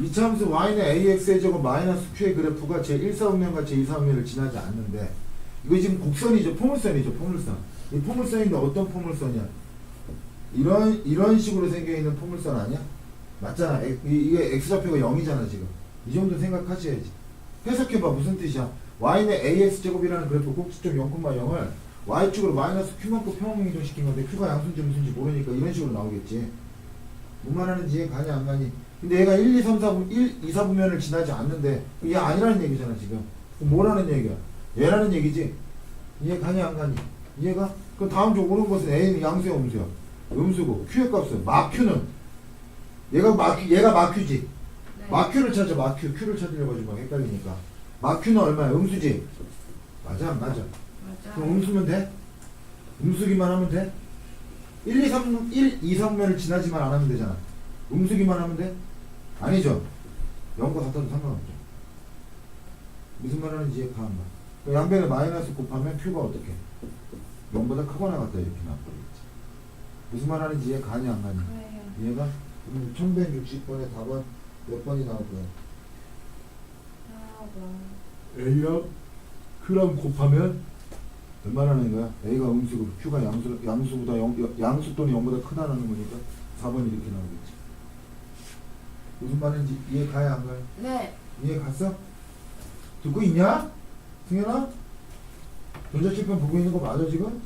이차함수 y는 ax의 제곱 마이너스 q의 그래프가 제 1사분면과 제 2사분면을 지나지 않는데 이거 지금 곡선이죠. 포물선이죠 포물선. 이 포물선인데 어떤 포물선이야? 이런 이런 식으로 생겨 있는 포물선 아니야? 맞잖아. 에- 이- 이게 x좌표가 0이잖아 지금. 이 정도 생각하셔야지. 해석해봐 무슨 뜻이야? y는 ax 제곱이라는 그래프 꼭지점 0,0을 y축으로 마이너스 q만큼 평행 이동시킨 건데 q가 양수인지 무슨지 모르니까 이런 식으로 나오겠지 뭔 말하는지 이해 가냐 안 가니. 근데 얘가 1, 2, 3, 4, 1, 2, 4분면을 지나지 않는데 이게 아니라는 얘기잖아 지금. 뭐라는 얘기야? 얘라는 얘기지? 이해 가냐 안 가니? 이해가? 그럼 다음 주 오는 것은 a는 양수야 음수야. 음수고. Q의 값은 마q는? 얘가 마q 얘가 마q지? 네. 마큐를 찾아 마큐. 큐를 찾으려고 지금 막 헷갈리니까. 마큐는 얼마야? 음수지? 맞아 안 맞아? 맞아. 그럼 음수면 돼? 음수기만 하면 돼 1, 2, 3, 1, 2, 3면을 지나지만 안 하면 되잖아 음수기만 하면 돼 아니죠 0과 같아도 상관없죠 무슨 말 하는지 이해 가 안 가 그럼 양변에 마이너스 곱하면 큐가 어떻게 0보다 크거나 같다 이렇게 나와버리겠지 무슨 말 하는지 이해 가냐 안 가냐 그래요. 이해가? 그럼 1160번에 답은 몇 번이 나오고요? 아, 뭐. A랑 Q랑 곱하면 얼마나는 거야? A가 음수고 Q가 양수, 양수보다 0, 양수 또는 0보다 크다는 거니까 4번이 이렇게 나오겠지. 무슨 말인지 이해 가야 안 가요? 네. 이해 갔어? 듣고 있냐? 승현아? 전자칠판 보고 있는 거 맞아 지금?